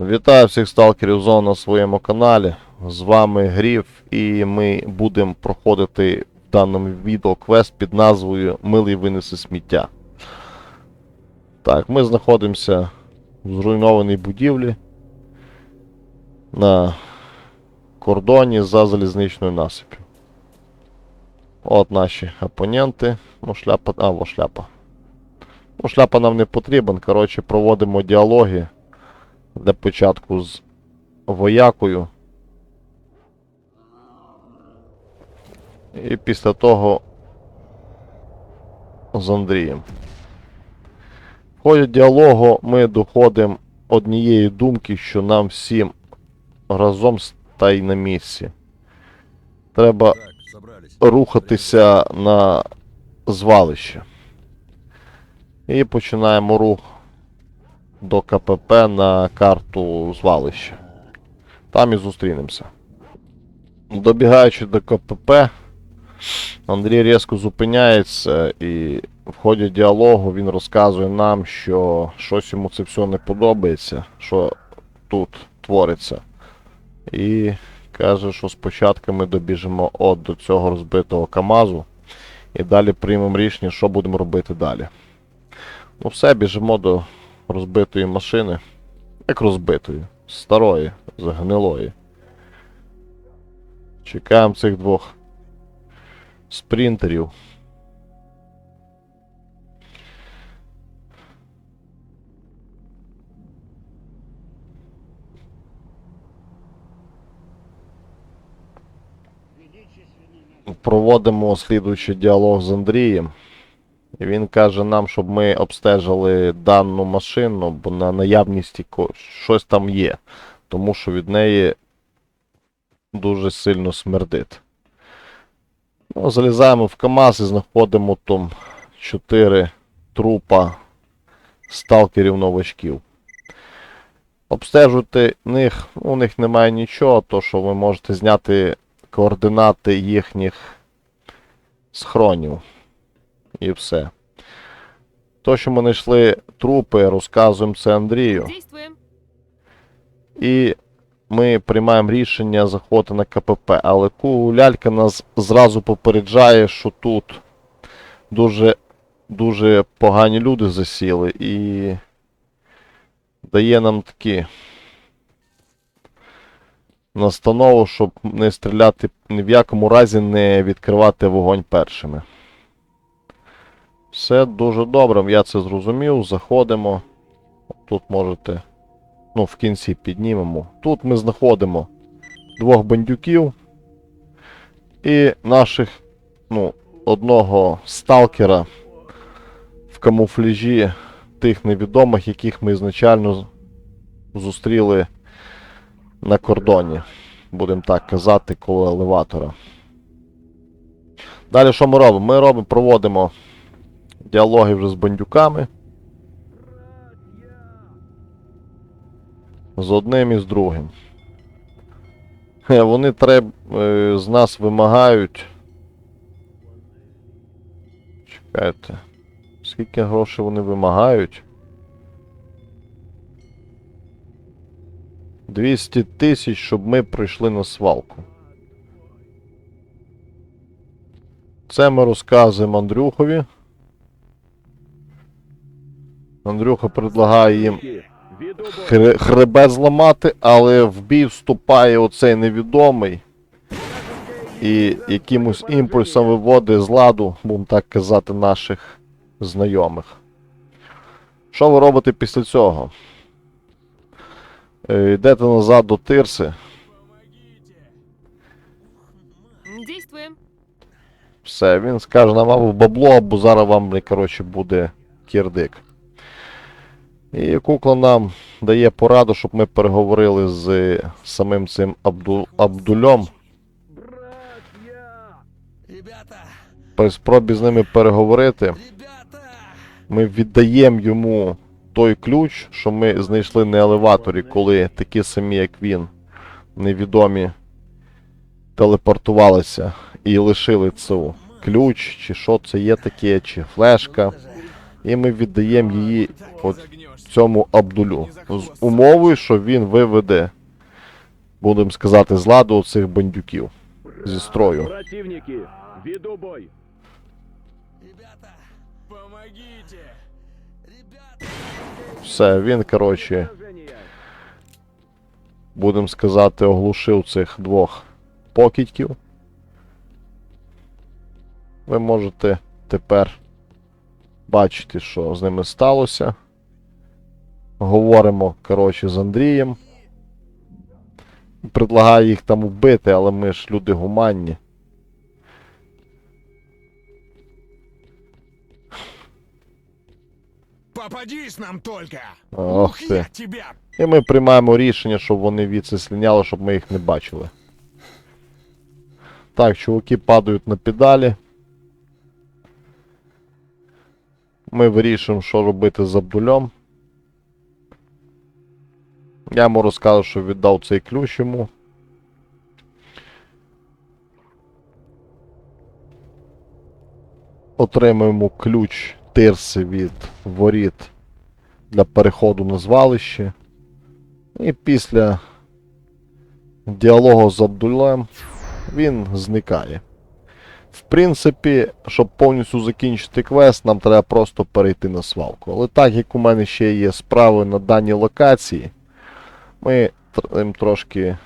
Вітаю всіх сталкерів зон на своєму каналі. З вами Гріф, і ми будемо проходити в даному відео квест під назвою Милий винеси сміття. Так, ми знаходимося в зруйнованій будівлі на кордоні за залізничною насип'ю. От наші опоненти. Ну, шляпа. А, во шляпа. Ну, шляпа нам не потрібен. Коротше, проводимо діалоги для початку з воякою. І після того з Андрієм. В ході діалогу ми доходимо однієї думки, що нам всім разом стай на місці. Треба рухатися на звалище. І починаємо рух до КПП на карту звалища. Там і зустрінемося. Добігаючи до КПП, Андрій різко зупиняється і в ході діалогу він розказує нам, що щось йому це все не подобається, що тут твориться. І каже, що спочатку ми добіжимо от до цього розбитого КАМАЗу і далі приймемо рішення, що будемо робити далі. Ну все, біжимо до розбитої машини. Як розбитої? Старої, загнилої. Чекаємо цих двох спринтерів. Проводимо слідуючий діалог з Андрієм. Він каже нам, щоб ми обстежили дану машину, бо на наявності ко- щось там є. Тому що від неї дуже сильно смердить. Ну, залізаємо в КАМАЗ і знаходимо там 4 трупа сталкерів новачків. Обстежувати них, ну, у них немає нічого, то що ви можете зняти координати їхніх схронів. І все. То, що ми знайшли трупи, розказуємо це Андрію. І ми приймаємо рішення заходити на КПП. Але ку лялька нас зразу попереджає, що тут дуже, дуже погані люди засіли і дає нам такі настанову, щоб не стріляти, ні в якому разі не відкривати вогонь першими. Все дуже добре, я це зрозумів. Заходимо. Тут можете. Ну, в кінці піднімемо. Тут ми знаходимо двох бандюків і наших, ну, одного сталкера в камуфляжі тих невідомих, яких ми ізначально зустріли на кордоні. Будемо так казати, коло елеватора. Далі що ми робимо? Ми робимо, проводимо діалоги вже з бандюками. З одним і з другим. Вони треб... е, з нас вимагають. Чекайте. Скільки грошей вони вимагають? 200 тисяч, щоб ми прийшли на свалку. Це ми розказуємо Андрюхові. Андрюха предлагає їм хре- хребет зламати, але в бій вступає оцей невідомий. І якимось імпульсом виводить з ладу, будемо так казати, наших знайомих. Що ви робите після цього? Е, Йдете назад до Тирси. М, Все, він скаже нам або бабло, або зараз вам, коротше, буде кірдик. І кукла нам дає пораду, щоб ми переговорили з самим цим Абду... Абдульом. При спробі з ними переговорити, ми віддаємо йому той ключ, що ми знайшли на елеваторі, коли такі самі, як він, невідомі, телепортувалися і лишили цю ключ, чи що це є таке, чи флешка. І ми віддаємо її от цьому Абдулю. З умовою, що він виведе, будемо сказати, з ладу цих бандюків зі строю. Противники, веду бой. Ребята! Помогите! Ребята! Все, він, коротше, будемо сказати, оглушив цих двох покидьків. Ви можете тепер бачити, що з ними сталося. Говоримо, коротше, з Андрієм. Предлагаю їх там вбити, але ми ж люди гуманні. Попадись нам только! Ох ти. І ми приймаємо рішення, щоб вони відси сліняли, щоб ми їх не бачили. Так, чуваки падають на педалі. Ми вирішуємо, що робити з Абдулем. Я йому розкажу, що віддав цей ключ йому. Отримуємо ключ тирси від воріт для переходу на звалище. І після діалогу з Абдулем він зникає. В принципі, щоб повністю закінчити квест, нам треба просто перейти на свалку. Але так як у мене ще є справи на даній локації, ми їм трошки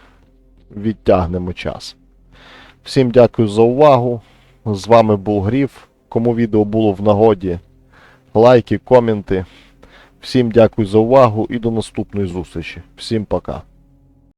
відтягнемо час. Всім дякую за увагу. З вами був Гріф. Кому відео було в нагоді, лайки, коменти. Всім дякую за увагу і до наступної зустрічі. Всім пока.